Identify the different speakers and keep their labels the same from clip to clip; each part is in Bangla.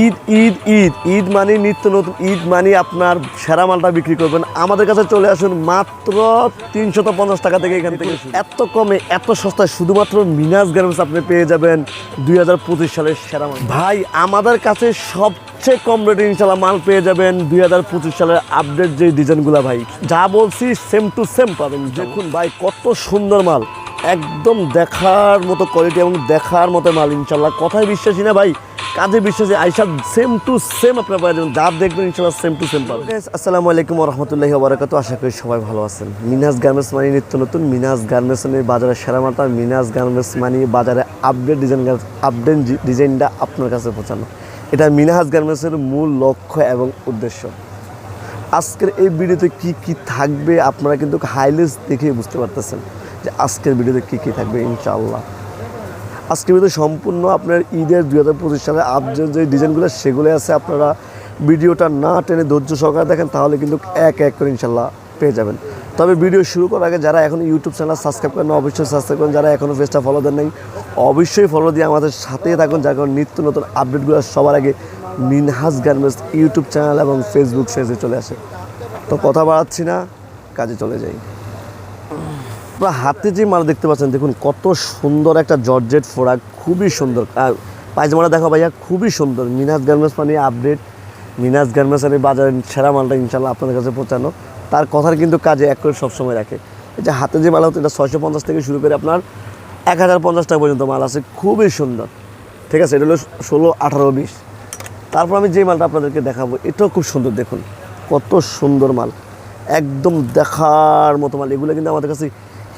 Speaker 1: ঈদ ঈদ ঈদ। ঈদ মানে নিত্য নতুন, ঈদ মানে আপনার সেরা মালটা বিক্রি করবেন। আমাদের কাছে চলে আসুন মাত্র তিনশত পঞ্চাশ টাকা থেকে এখান থেকে। এত কমে, এত সস্তায় শুধুমাত্র মিনাজ গার্মেন্টস আপনি পেয়ে যাবেন দুই হাজার পঁচিশ সালের সেরা মাল। ভাই, আমাদের কাছে সবচেয়ে কম রেটে ইনশাল্লাহ মাল পেয়ে যাবেন দুই হাজার পঁচিশ সালের আপডেট যে ডিজাইনগুলো ভাই। যা বলছি সেম টু সেম পাবেন। দেখুন ভাই, কত সুন্দর মাল। একদম দেখার মতো কোয়ালিটি এবং দেখার মতো মাল ইনশাল্লাহ কথায় বিশ্বাসী না ভাই। কাজে বিশ্বাসী আইসা সেম টু সেম আপনার পাওয়া যাবেন যা দেখবেন, ইনশাল্লাহ সেম টু সেম পাবেন। আসসালামু আলাইকুম রহমতুল্লাহি ওবরাকাত আশা করি সবাই ভালো আছেন। মিনাজ গার্মেন্টস মানে নিত্য নতুন। মিনাজ গার্মেন্টস মানে বাজারে সেরা মাতা মিনাজ গার্মেন্টস মানে বাজারে আপডেট ডিজাইন আপডেট ডিজাইনটা আপনার কাছে পৌঁছানো। এটা মিনাজ গার্মেন্টসের মূল লক্ষ্য এবং উদ্দেশ্য। আজকের এই ভিডিওতে কি কি থাকবে আপনারা কিন্তু হাইলাইটস দেখে বুঝতে পারতেছেন যে আজকের ভিডিওতে কি কি থাকবে, ইনশাআল্লাহ। আজকের ভিডিও সম্পূর্ণ আপনার ঈদের দুই হাজার পঁচিশ সালে আপডেট যে ডিজাইনগুলো সেগুলো আছে। আপনারা ভিডিওটা না টেনে ধৈর্য সহকারে দেখেন, তাহলে কিন্তু এক এক করে ইনশাল্লাহ পেয়ে যাবেন। তবে ভিডিও শুরু করার আগে যারা এখন ইউটিউব চ্যানেল সাবস্ক্রাইব করেন অবশ্যই সাবস্ক্রাইব করেন। যারা এখনও ফেসটা ফলো দেন নাই, অবশ্যই ফলো দিয়ে আমাদের সাথেই থাকুন। যার কারণ নিত্য নতুন আপডেটগুলো সবার আগে মিনহাজ গার্মেন্টস ইউটিউব চ্যানেল এবং ফেসবুক পেজে চলে আসে। তো কথা বাড়াচ্ছি না, কাজে চলে যাই। আপনারা হাতে যে মাল দেখতে পাচ্ছেন, দেখুন কত সুন্দর একটা জর্জেট ফোড়া, খুবই সুন্দর। আর পায়জামাটা দেখো ভাইয়া, খুবই সুন্দর। মিনাজ গার্মেন্টস মানে আপডেট মিনাজ গার্মেন্টস মানে বাজারে, সেরা মালটা ইনশাল্লাহ আপনাদের কাছে পৌঁছানো। তার কথার কিন্তু কাজে এক করে সবসময় রাখে। এই যে হাতে যে মাল হতো এটা ছয়শো পঞ্চাশ থেকে শুরু করে আপনার এক হাজার পঞ্চাশ টাকা পর্যন্ত মাল আছে। খুবই সুন্দর। ঠিক আছে, এটা হলো ষোলো আঠারো বিশ। তারপর আমি যে মালটা আপনাদেরকে দেখাবো, এটাও খুব সুন্দর, দেখুন। কত সুন্দর মাল। একদম দেখার মতো মাল। এগুলো কিন্তু আমাদের কাছে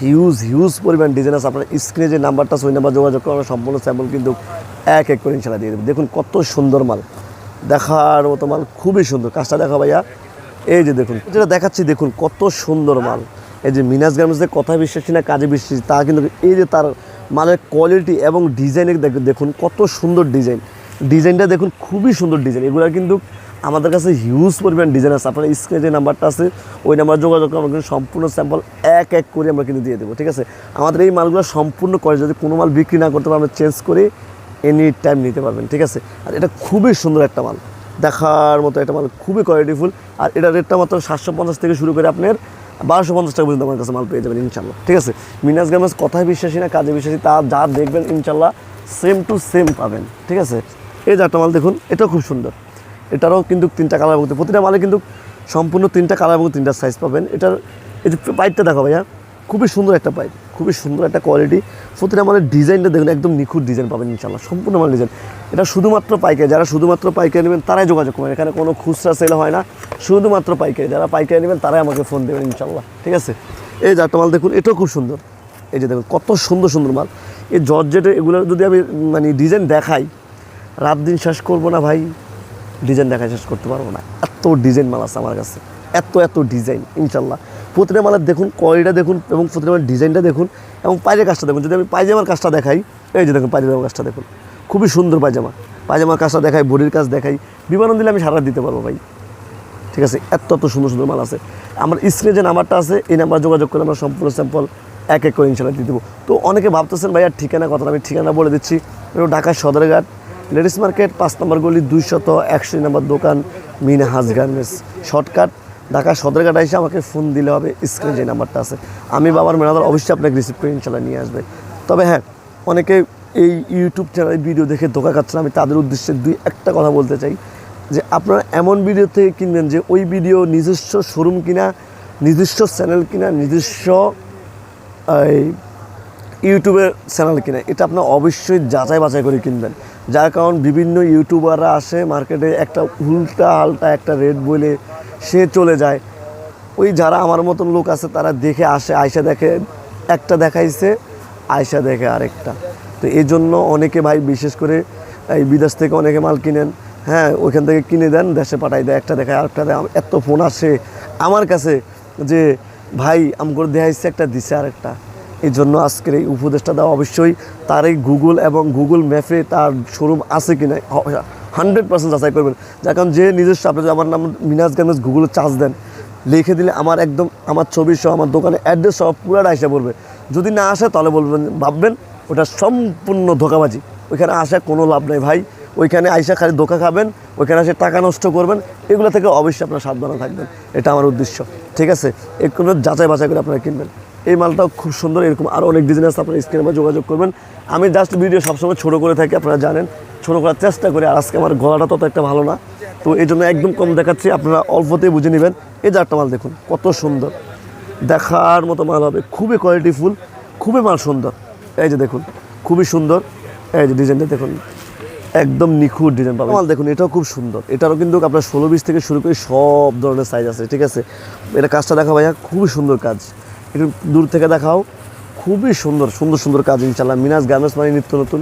Speaker 1: হিউজ হিউজ পরিমাণ ডিজাইন আছে। আপনার স্ক্রিনে যে নাম্বারটা আছে, ওই নাম্বার যোগাযোগ করে আমরা সম্পূর্ণ স্যাম্পল কিন্তু এক এক করে ইনশাল্লাহ দিয়ে দেবো। দেখুন কত সুন্দর মাল। দেখার মতো মাল, খুবই সুন্দর। কাজটা দেখা ভাইয়া, এই যে দেখুন, যেটা দেখাচ্ছি, দেখুন কত সুন্দর মাল। এই যে মিনাজ গার্মেন্টসের কথা বিশ্বাসী না কাজে বিশ্বাসী, তা কিন্তু এই যে তার মালের কোয়ালিটি এবং ডিজাইনের দেখুন কত সুন্দর ডিজাইন ডিজাইনটা দেখুন খুবই সুন্দর ডিজাইন এগুলো কিন্তু আমাদের কাছে হিউজ পরিমাণ ডিজাইন আছে। আপনার স্ক্রিনে যে নাম্বারটা আছে, ওই নাম্বার যোগাযোগ করে আমরা কিন্তু সম্পূর্ণ স্যাম্পল এক এক করে আমরা কিন্তু দিয়ে দেবো, ঠিক আছে? আমাদের এই মালগুলো সম্পূর্ণ করে যদি কোনো মাল বিক্রি না করতে পারে আমরা চেঞ্জ করে এনি টাইম নিতে পারবেন, ঠিক আছে? আর এটা খুবই সুন্দর একটা মাল। দেখার মতো একটা মাল, খুবই কোয়ালিটিফুল আর এটা রেটটা মাত্র সাতশো পঞ্চাশ থেকে শুরু করে আপনার বারোশো পঞ্চাশ টাকা পর্যন্ত আমার কাছে মাল পেয়ে যাবেন ইনশাল্লাহ ঠিক আছে? মিনাজ গার্মেন্টস কথায় বিশ্বাসী না, কাজে বিশ্বাসী, তা যা দেখবেন ইনশাল্লাহ সেম টু সেম পাবেন, ঠিক আছে? এই যে একটা মাল দেখুন, এটাও খুব সুন্দর। এটারও কিন্তু তিনটা কালার মধ্যে প্রতিটা মালে কিন্তু সম্পূর্ণ তিনটা কালার এবং তিনটা সাইজ পাবেন। এটার এই যে পাইপটা দেখো ভাইয়া, খুবই সুন্দর একটা পাইপ খুবই সুন্দর একটা কোয়ালিটি প্রতিটা মালের ডিজাইনটা দেখুন, একদম নিখুঁত ডিজাইন পাবেন ইনশাল্লাহ সম্পূর্ণ মাল ডিজাইন এটা শুধুমাত্র পাইকারি, যারা শুধুমাত্র পাইকারি নেবেন, তারাই যোগাযোগ করবেন। এখানে কোনো খুচরা সেল হয় না, শুধুমাত্র পাইকারি। যারা পাইকারি নেবেন, তারাই আমাকে ফোন দেবেন ইনশাল্লাহ ঠিক আছে? এই যে একটা মাল দেখুন, এটাও খুব সুন্দর। এই যে দেখুন, কত সুন্দর সুন্দর মাল। এই জর্জেটে এগুলো যদি আমি মানে ডিজাইন দেখাই, রাত দিন শেষ করব না ভাই। ডিজাইন দেখা শেষ করতে পারব না। এত ডিজাইন মাল আছে আমার কাছে। এত এত ডিজাইন, ইনশাল্লাহ। প্রতিটা মালের দেখুন কোয়ালিটা দেখুন এবং প্রতিটা মালের ডিজাইনটা দেখুন এবং পায়জামার কাজটা দেখুন। যদি আমি পায়জামার কাজটা দেখাই, এই যে দেখুন পায়জামার কাজটা দেখুন। খুবই সুন্দর পায়জামা। পায়জামার কাজটা দেখাই, বডির কাজ দেখাই। বিমানন দিলে আমি সারা দিতে পারব ভাই। ঠিক আছে? এত এত সুন্দর সুন্দর মাল আছে। আমার স্ক্রিনে যে নাম্বারটা আছে, এই নাম্বার যোগাযোগ করে আমরা সম্পূর্ণ স্যাম্পল এক এক করে ইনশাল্লাহ দিয়ে দেবো। তো অনেকে ভাবতেছেন ভাই আর ঠিকানা কথা আমি ঠিকানা বলে দিচ্ছি। ঢাকা সদরঘাট লেডিস মার্কেট, পাঁচ নম্বর গলি, দুইশত একশো নম্বর দোকান মিনহাজ গার্মেন্টস। শর্টকাট, ঢাকা সদরঘাট এসে আমাকে ফোন দিলে হবে স্ক্রিনে যে নাম্বারটা আছে। আমি বাবার মেনাদার অবশ্যই আপনাকে রিসিভ করে ইনশাল্লাহ নিয়ে আসবে। তবে হ্যাঁ অনেকে এই ইউটিউব চ্যানেলে ভিডিও দেখে ধোকা খাচ্ছেন। আমি তাদের উদ্দেশ্যে দুই একটা কথা বলতে চাই, যে আপনারা এমন ভিডিও থেকে কিনবেন যে ওই ভিডিও নিজস্ব শোরুম কিনা, নিজস্ব চ্যানেল কিনা, নিজস্ব, এই ইউটিউবের চ্যানেল কিনা, এটা আপনার অবশ্যই যাচাই বাছাই করে কিনবেন। যার কারণ বিভিন্ন ইউটিউবাররা আসে মার্কেটে, একটা উল্টা আলটা একটা রেট বলে সে চলে যায়। ওই যারা আমার মতন লোক আছে, তারা দেখে আসে আয়সা দেখে, একটা দেখাইছে আয়সা দেখে আরেকটা। তো এই জন্য অনেকে ভাই, বিশেষ করে এই বিদেশ থেকে অনেকে মাল কিনেন হ্যাঁ ওইখান থেকে কিনে দেন, দেশে পাঠাই দেয়, একটা দেখায়, আরেকটা দেয়। এত ফোন আসে আমার কাছে যে, ভাই আমগর দেখাইছে, একটা দিছে আরেকটা। এই জন্য আজকের এই উপদেশটা দেওয়া অবশ্যই। তার এই গুগল এবং গুগল ম্যাপে তার শোরুম আছে কিনা হান্ড্রেড পার্সেন্ট যাচাই করবেন। যার কারণ যে নিজস্ব, আপনি আমার নাম মিনাজ গার্মেন্টস গুগলে চার্জ দেন, লিখে দিলে আমার একদম, আমার ছবি সহ, আমার দোকানে অ্যাড্রেস সহ পুরাটা এসে পড়বে যদি না আসে, তাহলে বলবেন, ভাববেন ওটা সম্পূর্ণ ধোকাবাজি। ওইখানে আসা কোনো লাভ নেই ভাই। ওইখানে আইসা খালি ধোকা খাবেন, ওইখানে এসে টাকা নষ্ট করবেন। এগুলো থেকে অবশ্যই আপনার সাবধানে থাকবেন। এটা আমার উদ্দেশ্য। ঠিক আছে? এগুলো যাচাই বাছাই করে আপনারা কিনবেন। এই মালটাও খুব সুন্দর, এরকম আরও অনেক ডিজাইন আছে, আপনারা স্ক্রিনে যোগাযোগ করবেন। আমি জাস্ট ভিডিও সবসময় ছোটো করে থাকি, আপনারা জানেন, ছোটো করার চেষ্টা করি, আর আজকে আমার গলাটা তত একটা ভালো না। তো এই জন্য একদম কম দেখাচ্ছি, আপনারা অল্পতেই বুঝে নেবেন। এই যে মাল দেখুন, কত সুন্দর। দেখার মতো মাল হবে, খুবই কোয়ালিটিফুল খুবই মাল সুন্দর। এই যে দেখুন, খুবই সুন্দর। এই যে ডিজাইনটা দেখুন, একদম নিখুঁত ডিজাইন পাবেন। মাল দেখুন, এটাও খুব সুন্দর। এটারও কিন্তু আপনার ষোলো বিশ থেকে শুরু করে সব ধরনের সাইজ আছে, ঠিক আছে? এটা কাজটা দেখা ভাইয়া, খুবই সুন্দর কাজ। একটু দূর থেকে দেখাও। খুবই সুন্দর সুন্দর সুন্দর কাজ ইনশাল্লাহ মিনাজ গার্মেন্টস মানে নিত্য নতুন।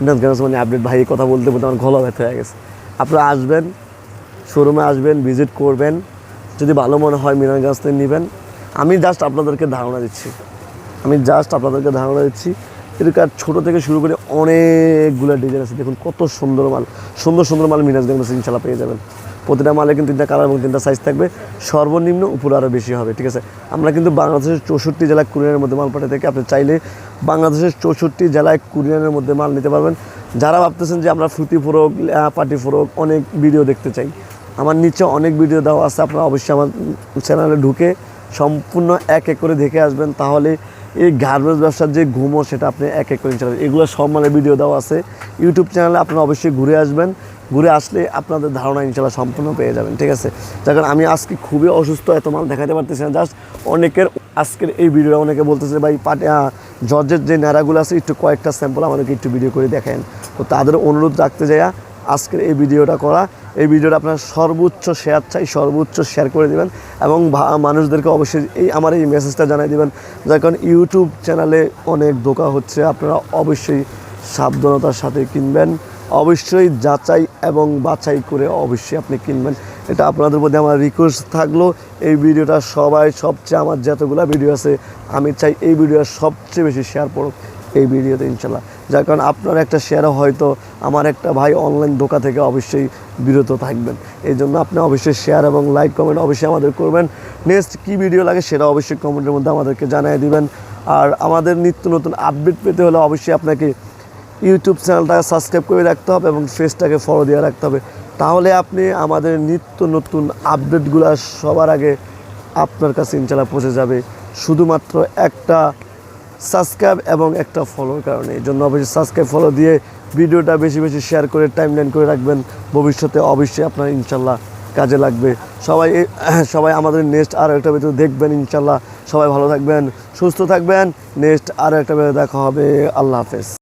Speaker 1: মিনাজ গার্মেন্টস মানে আপডেট ভাই কথা বলতে বলতে আমার গলা ব্যথা হয়ে গেছে। আপনারা আসবেন শোরুমে আসবেন ভিজিট করবেন। যদি ভালো মনে হয় মিনাজ গানস নেবেন। আমি জাস্ট আপনাদেরকে ধারণা দিচ্ছি। আমি জাস্ট আপনাদেরকে ধারণা দিচ্ছি। এরকম ছোটো থেকে শুরু করে অনেকগুলো ডিজাইন আছে। দেখুন কত সুন্দর মাল, সুন্দর সুন্দর মাল মিনাজ গাছ ইনশাল্লাহ পেয়ে যাবেন। প্রতিটা মালে কিন্তু তিনটা কালার এবং তিনটা সাইজ থাকবে। সর্বনিম্ন উপরে আরও বেশি হবে, ঠিক আছে? আমরা কিন্তু বাংলাদেশের চৌষট্টি জেলায় কুরিয়ানের মধ্যে মাল পাঠিয়ে থাকি আপনি চাইলে বাংলাদেশের চৌষট্টি জেলায় কুরিয়ানের মধ্যে মাল নিতে পারবেন। যারা ভাবতেছেন যে আমরা ফ্রুতি ফোরক পার্টি ফোরক অনেক ভিডিও দেখতে চাই, আমার নিচে অনেক ভিডিও দেওয়া আছে, আপনারা অবশ্যই আমার চ্যানেলে ঢুকে সম্পূর্ণ এক এক করে দেখে আসবেন। তাহলে এই গার্মেন্টস ব্যবসার যে ঘুমো সেটা আপনি এক এক করে চালাবেন এগুলো সব মানে ভিডিও দেওয়া আছে। ইউটিউব চ্যানেলে আপনারা অবশ্যই ঘুরে আসবেন। ঘুরে আসলে আপনাদের ধারণা ইনশাল্লাহ সম্পূর্ণ পেয়ে যাবেন, ঠিক আছে? যার কারণে আমি আজকে খুবই অসুস্থ, এত মাল দেখাতে পারতেছি না। জাস্ট অনেকের আজকের এই ভিডিওটা অনেকে বলতেছে ভাই জর্জের যে ন্যাড়াগুলো আছে, একটু কয়েকটা স্যাম্পল আমাদেরকে একটু ভিডিও করে দেখেন তো তাদের অনুরোধ রাখতে যাইয়া আজকের এই ভিডিওটা করা। এই ভিডিওটা আপনার সর্বোচ্চ শেয়ার চাই, সর্বোচ্চ শেয়ার করে দিবেন এবং মানুষদেরকে অবশ্যই এই আমার এই মেসেজটা জানাই দিবেন। যার কারণ ইউটিউব চ্যানেলে অনেক ধোকা হচ্ছে, আপনারা অবশ্যই সাবধানতার সাথে কিনবেন। অবশ্যই যাচাই এবং বাছাই করে অবশ্যই আপনি কিনবেন। এটা আপনাদের মধ্যে আমার রিকোয়েস্ট থাকল। এই ভিডিওটা সবাই সবচেয়ে আমার যতগুলো ভিডিও আছে, আমি চাই এই ভিডিওটা সবচেয়ে বেশি শেয়ার পড়ুক। এই ভিডিওতে ইনশাল্লাহ যার কারণ আপনার একটা শেয়ারও হয়তো আমার একটা ভাই অনলাইন ধোকা থেকে অবশ্যই বিরত থাকবেন। এই জন্য আপনি অবশ্যই শেয়ার এবং লাইক কমেন্ট অবশ্যই আমাদের করবেন। নেক্সট কী ভিডিও লাগে সেটা অবশ্যই কমেন্টের মধ্যে আমাদেরকে জানিয়ে দিবেন। আর আমাদের নিত্য নতুন আপডেট পেতে হলে অবশ্যই আপনাকে ইউটিউব চ্যানেলটাকে সাবস্ক্রাইব করে রাখতে হবে এবং ফেসটাকে ফলো দিয়ে রাখতে হবে। তাহলে আপনি আমাদের নিত্য নতুন আপডেটগুলো সবার আগে আপনার কাছে ইনশাল্লাহ পৌঁছে যাবে। শুধুমাত্র একটা সাবস্ক্রাইব এবং একটা ফলোর কারণে। এই জন্য অবশ্যই সাবস্ক্রাইব ফলো দিয়ে ভিডিওটা বেশি বেশি শেয়ার করে টাইমলাইন করে রাখবেন। ভবিষ্যতে অবশ্যই আপনার ইনশাল্লাহ কাজে লাগবে। সবাই সবাই আমাদের নেক্সট আরও একটা ভিডিও দেখবেন ইনশাল্লাহ। সবাই ভালো থাকবেন, সুস্থ থাকবেন। নেক্সট আরও একটা ভিডিও দেখা হবে। আল্লাহ হাফেজ।